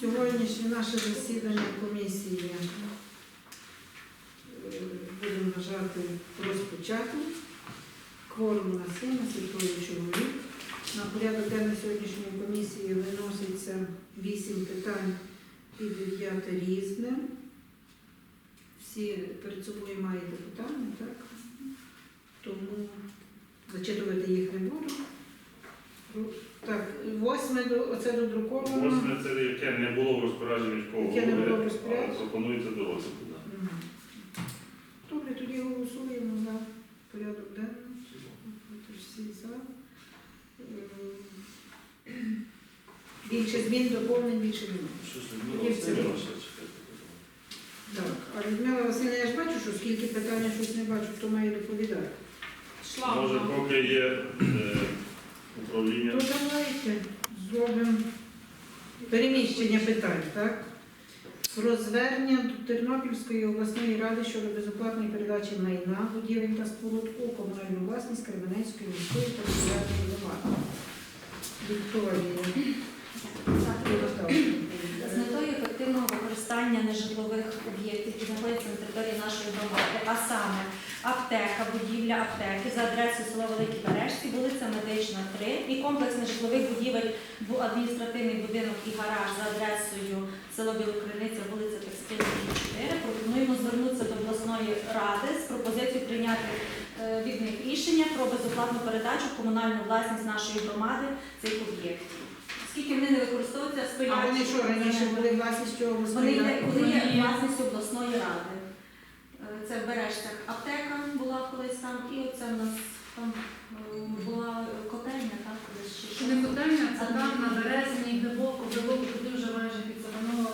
Сьогоднішнє наше засідання комісії е, будемо вважати розпочатим. Кворум на 7, світовий чоловік. На порядок денний сьогоднішньої комісії виноситься 8 питань і 9 різне. Всі перед собою маєте питання, так? Тому зачитувати їх не буду. Так, восьме до- оце додруковано. Восьме це яке не було в розпорядженні міського Яке не було в голови, розпорядженні. пропонується до розгляду. да. Мгм. Добре, тоді голосуємо за порядок денний. Тож Всі за. Е, Більше змін, доповнень більше немає. Щось Є не в цілому. було, ще чекайте. Так, а Людмила Васильівна, я ж бачу, що скільки питань я щось не бачу, хто має доповідати. Може, поки є е, управління. То давайте зробимо переміщення питань, так? Про звернення до Тернопільської обласної ради щодо безоплатної передачі майна, будівель та споруд у комунальну власність Кременецької міської та державної громади. Вікторія. З метою ефективного використання нежитлових об'єктів, які знаходяться на території нашої громади, а саме аптека, будівля аптеки за адресою село Великі Бережці, вулиця Медична, 3 і комплекс нежитлових будівель, бу- адміністративний будинок і гараж за адресою село Білокриниця, вулиця Текстильна, 4. Пропонуємо звернутися до обласної ради з пропозицією прийняти е, від них рішення про безоплатну передачу комунальну власність нашої громади цих об'єктів. Оскільки вони не використовуються, А вони що, раніше були власністю Вони обласної є, ради? вони є власністю обласної ради. Е, Це в Бережцях аптека була колись там, і оце в нас там е, була котельня, так, колись чи що. Не питання, це там на березні, глибоко, глибоко, туди вже майже під Савановим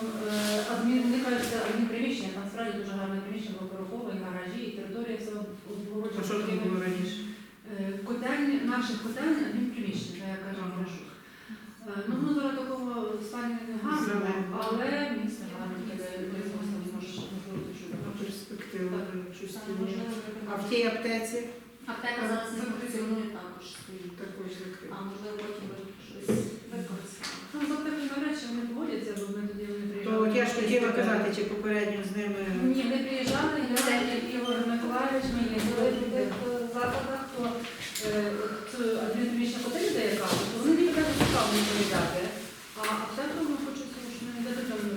адмін, не кажуть, це адмінприміщення, там справді дуже гарне приміщення, двоповерхове, і гаражі, і територія все А що там було раніше? Котельні, наших котельні, адмінприміщення, я кажу, прошу. Е, Ну, воно зараз такого стані не гарно, але місце. Перспектива щось А в тій аптеці Аптека зараз не функціонує також стоїть. також закрито. А можливо потім щось використати. Там за такими речі вони поводяться, бо ми тоді вони То приїжджали. от я ж хотіла казати, чи попередньо з ними. Ні, ми приїжджали, я і Ігор Миколаївич, ми їздили в тих е, закладах, то е, цю адміністративну котель, де я кажу, то вони мені кажуть, цікаво не приїжджати. А аптеку ми хочуть, тому що не дати там не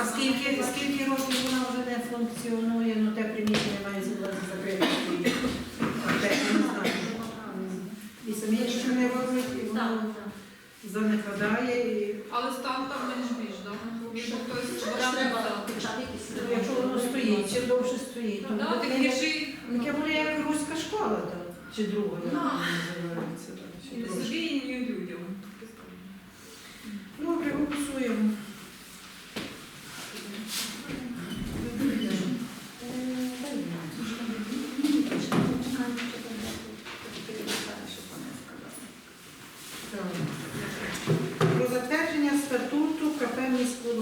А скільки, скільки років вона вже не функціонує, ну те приміщення має зібрати закрите. А те я не знаю. І самі нічого не роблять, і Так, воно так. занепадає. І Але стан там менш-більш, так? Якщо хтось Там вважає, треба якісь. якщо воно стоїть, чим довше стоїть, то Да, так так таке- гірший таке буде як руська школа, там, чи друга, як Ну. вона називається. там, чи собі, і людям. Добре, голосуємо. Так. Про затвердження статуту КП міського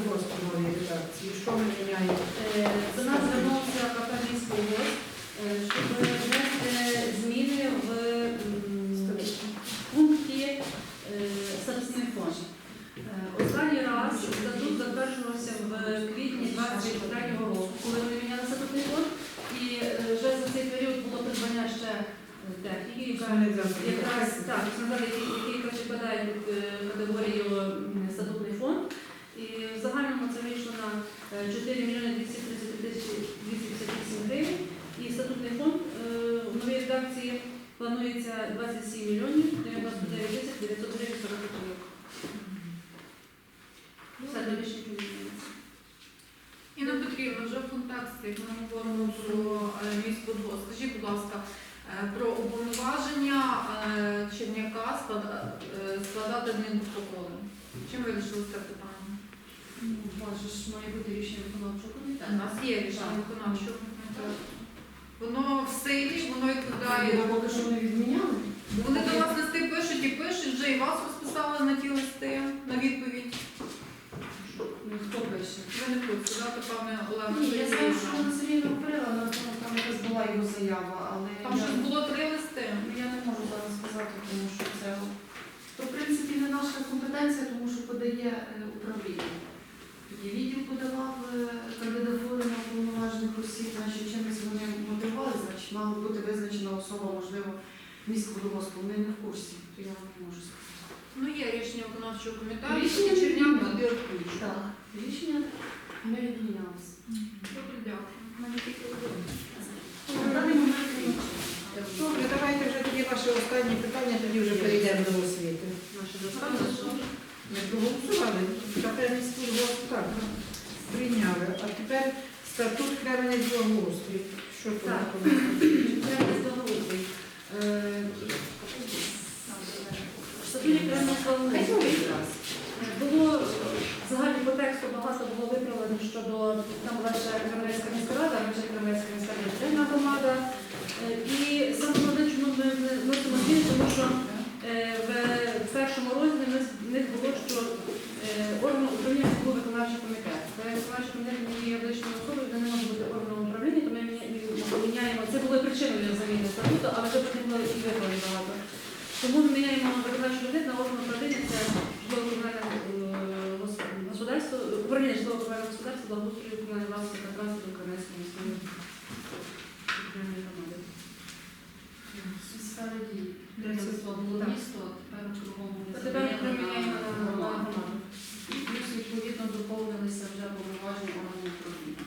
нової редакції. Що ми міняємо? Е, До нас звернувся міський гость, е, щоб внести зміни в пункті е, статутний фонд. Е, Останній раз статут затверджувався в квітні 23 року, коли ми міняли статутний фонд, і е, вже за цей період було придбання ще е, техніки, яка якраз так, який який підпадає під е, категорію статутний фонд. І в загальному це вийшло на е, 4 мільйони 230 тисячі 258 гривень. І статутний фонд е, в новій редакції планується 27 мільйонів 99 тисяч 900 гривень 40 копійок. Все до більше нічого не зміниться. Інна Петрівна, вже в контексті, як ми говоримо про е, міськбудгос, скажіть, будь ласка, е, про уповноваження е, Черняка склада- е, складати адмінпротоколи. Чим вирішили це питання? Може ж має бути рішення виконавчого комітету. У нас є рішення виконавчого комітету. Воно в силі, воно відповідає. поки що не відміняли. Вони до вас листи пишуть і пишуть, вже і вас розписали на ті листи на відповідь. Ну, Хто пише? Ви не хочете, дати пане Олег. Ні, я знаю, що вона Сергія говорила, але там, там якась була його заява, але Там я, щось було три листи. я не можу зараз сказати, тому що це то, в принципі не наша компетенція, тому що подає е, управління. Тоді відділ подавав е, кандидатури на повноважених осіб, значить чимось вони мотивували, значить мала бути визначена особа, можливо, міськводовозку. Вони не в курсі, то я не можу сказати. Ну, є рішення виконавчого комітету, Рішення Черняк туди включено. Так, рішення ми відмінялися. Добре, дякую. На даний момент Добре, давайте вже тоді ваше останнє питання, тоді вже перейдемо до освіти. Наше Ми проголосували. Капельницький голос так. Прийняли. А тепер статут Кременець благоустрій. Що? Так. Статуті було взагалі по тексту багато було виправлено щодо там була ще міська рада, вже Кремлівська міська громада. Е, І саме чому ми вносимо зміни, тому що е, в першому розділі ми з- в них було, що е, орган управління це був виконавчий комітет. Це виконавчий комітет не є вищою особою, де не може бути органом управління, то ми міня- Це було для заміни статуту, але потім було і виправлено багато. Тому ми міняємо виконавчий комітет на орган управління, це е, гос- господарство, управління житлово-комунального господарства, благоустрою, комунальної власності та транспорту Кремлівської міської громади. Сфера дій. Де це? Було місто, тепер кругом буде А тепер ми замінено міняємо на на громаду. громаду. І плюс відповідно доповнилися вже повноваження органів управління.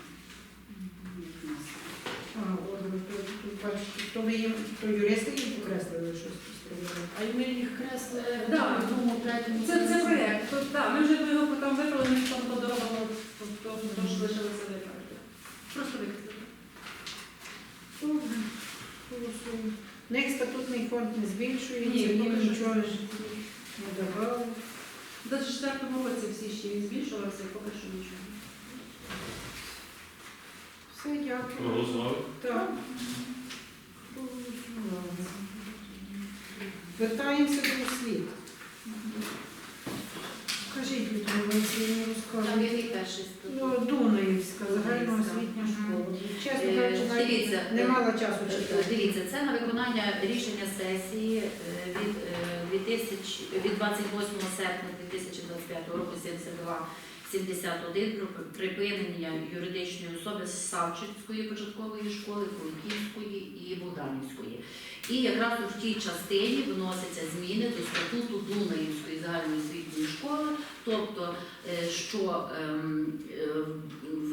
А, от, ну, то- тут бачите, То ви їм, то юристи їм покреслили щось зробили. А й ми їх кресли Да. в другому, третьому. Це, це проєкт. Тобто, да, ми вже його там виправили, ми там подорожимо, то, то ж лишилося виправити. Просто викреслити. Добре. Голосуємо. Них статутний фонд не збільшується, Ні, їм нічого не не давали. В 24-му році всі ще він збільшувався, поки що нічого. Все, дякую. Так. Вертаємося до освіти. Кажіть, Там розказуйте. який перший статут? Ну, Дунаївська загальноосвітня школа. Чесно Е, кажучи, навіть дивіться, не е, мала часу Е, читати. Дивіться, це на виконання рішення сесії е, від, е, 2000 від 28 серпня 2025 року 72 71 про припинення юридичної особи з Савчинської початкової школи, Куликівської і Богданівської. І якраз у тій частині вносяться зміни до статуту Дунаївської загальноосвітньої школи, тобто, е, що ем, е,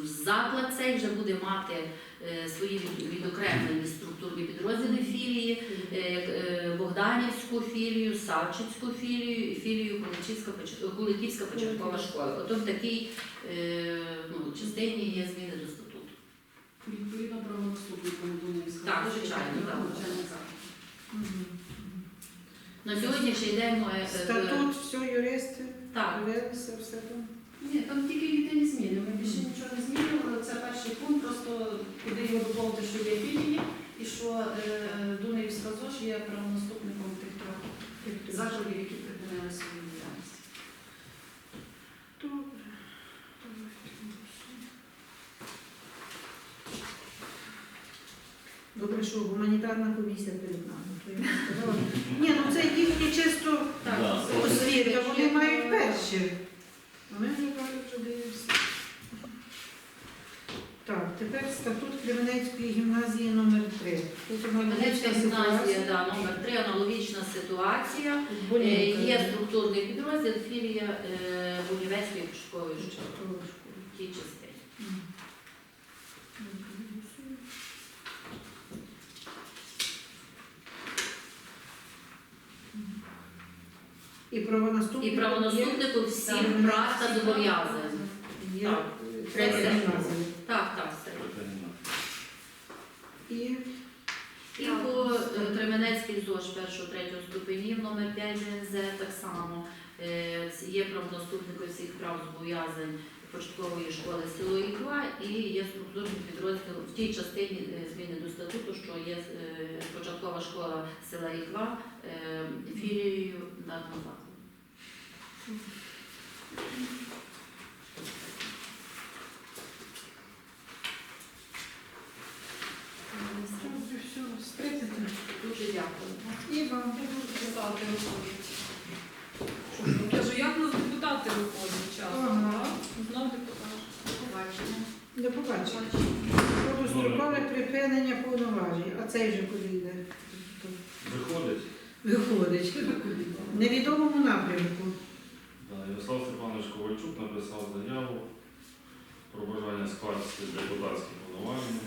заклад цей вже буде мати е, свої відокремлені структурні підрозділи філії, Богданівську філію, Савчицьку філію і філію Куликівська, початкова школа. Ото в такій е, ну, частині є зміни до статуту. Відповідно правонаступником Дунівського. Так, звичайно, так. На сьогоднішній день е, Статут, все, юристи, так, дивилися, все там. Ні, там тільки єдині зміни. Ми більше нічого не змінювали. Це перший пункт, просто куди його доповнити, що є філії, і що е, Дунаївська ЗОЖ є трьох закладів, які припинили свою діяльність. Добре. Добре, що гуманітарна комісія перед нами. Ні, ну це їхні чисто Да. освіта, вони мають перші. А ми вже далі вже дивимося. Так, тепер статут Кременецької гімназії номер 3 Тут аналогічна гімназія, ситуація. да, номер 3, аналогічна ситуація. Е, Болінка. Є структурний підрозділ філія е, Бунівецької початкової школи в тій частині. І правонаступник. І правонаступнику всім прав та зобов'язань. Так. третя гімназія. Так, так, все. І І по е, Кременецькій ЗОЖ першого третього ступенів номер 5 ГНЗ так само е, є правонаступником всіх прав зобов'язань початкової школи село Іква і є структурний підрозділ в тій частині е, зміни до статуту, що є е, початкова школа села Іква е, філією даного закладу. Добре, все, спритите. Дуже дякую. І вам. Депутати розуміють. Кажу, як нас депутати До побачення. Про дострокове припинення повноважень. А цей вже куди йде? Виходить, Виходить. В невідомому напрямку. да, Ярослав Степанович Ковальчук написав заяву про бажання скласти депутатські повноваження.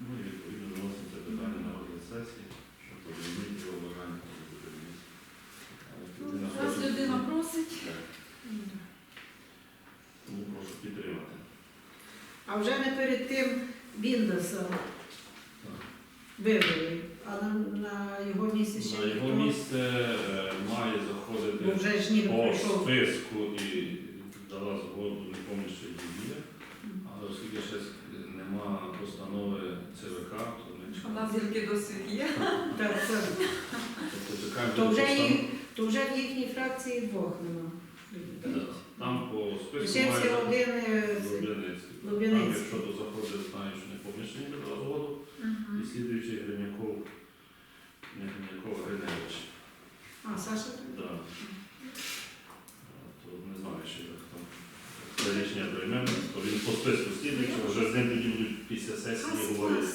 Ну і відповідно виносимо це питання на розгляд сесії, щоб подивитися його бажання. Людина Раз людина просить. Тому прошу підтримати. А вже не перед тим Біндаса вивели, а на, на його місці ще На його ніхто. місце е, має Бо заходити вже ж ніби по прийшов. списку і дала згоду, не пам'ятаю, що її є. Але оскільки ще нема постанови ЦВК, то ми У чекаємо. нас тільки досвід є. Так, так. Тобто чекаємо То вже, їх, то вже в їхній фракції двох нема. Да. Там по списку Лишився має один е, з- Там, якщо то заходить, знаю, що не дала згоду. І слідуючий Гриняков, не Гриняков, а Гриневич. А, Саша? Да. То не знаю, що як там це рішення приймемо, то він по списку слідуючи, вже з ним тоді будуть після сесії говорити.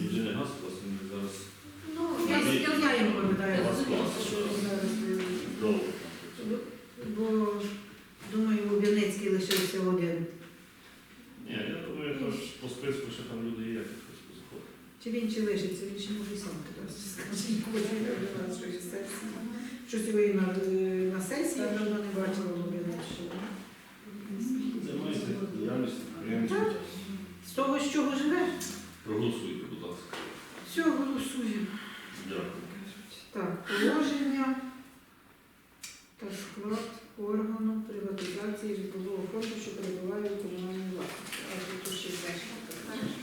Він же не газ, просто він зараз Ну, Я, я, я знаю, його пам'ятаю, Вас що він зараз. довго. Бо, думаю, Луб'яницький лишився один. Ні, я думаю, що ж по списку ще там люди є, які по списку заходять. Чи він чи лишиться, він ще може і сам туди скаже, коли він на нашої сесії. Щось і на, на сесії я давно не бачила Луб'яницького. Займається діяльністю. З того, з чого живе, Проголосуйте, будь ласка. все голосуємо. Дякую. Так, положення та склад органу приватизації житлового фонду, що перебуває у комунальній власності. А тут ще теж.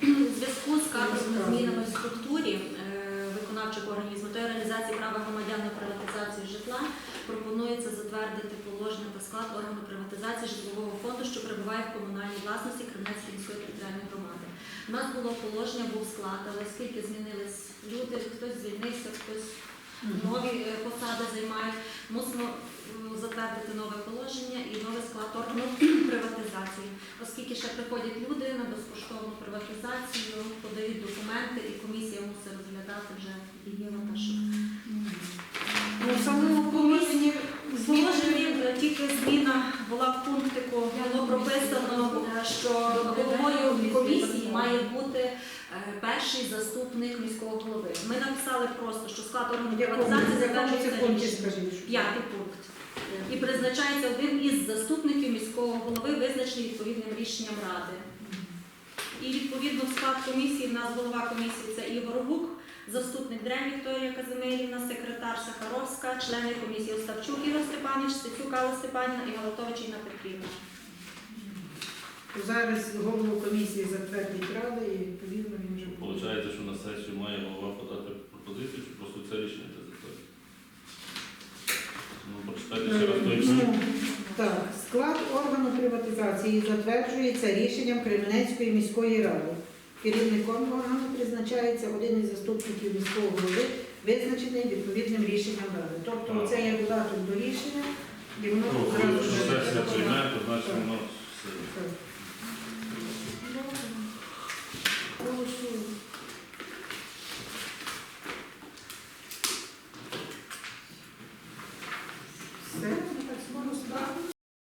У зв'язку з кадровими змінами в структурі е, виконавчих органів з метою реалізації права громадян на приватизацію житла пропонується затвердити положення та склад органу приватизації житлового фонду, що перебуває в комунальній власності Кремлецької міської територіальної громади. У нас було положення, був склад, але оскільки змінились люди, хтось звільнився, хтось нові е, посади займають, мусимо затвердити нове положення і новий склад органу приватизації. Оскільки ще приходять люди на безкоштовну приватизацію, подають документи, і комісія мусить розглядати вже дієво та що. Тільки зміна була в пунктику, прописано, е, що головою комісії має бути е, перший заступник міського голови. Ми написали просто, що склад органу приватизації затверджується? П'ятий пункт. І призначається один із заступників міського голови, визначений відповідним рішенням ради. І відповідно в склад комісії в нас голова комісії це Ігор Гук, заступник Дрем Вікторія Казимирівна, секретар Сахаровська, члени комісії Оставчук Ігор Степанович, Стецюк Алла Степанівна і Галатович Інна Петрівна. Зараз голову комісії затвердить рада і відповідно він вже буде. Получається, що на сесію має голова подати пропозицію, чи просто це рішення це затвердити? Ну, прочитайте ще раз той Ну. Так, склад органу приватизації затверджується рішенням Кременецької міської ради. Керівником органу призначається один із заступників міського голови, визначений відповідним рішенням ради. Тобто це є додаток до рішення, і воно одразу. зразу ж сесія приймає, то значить воно все.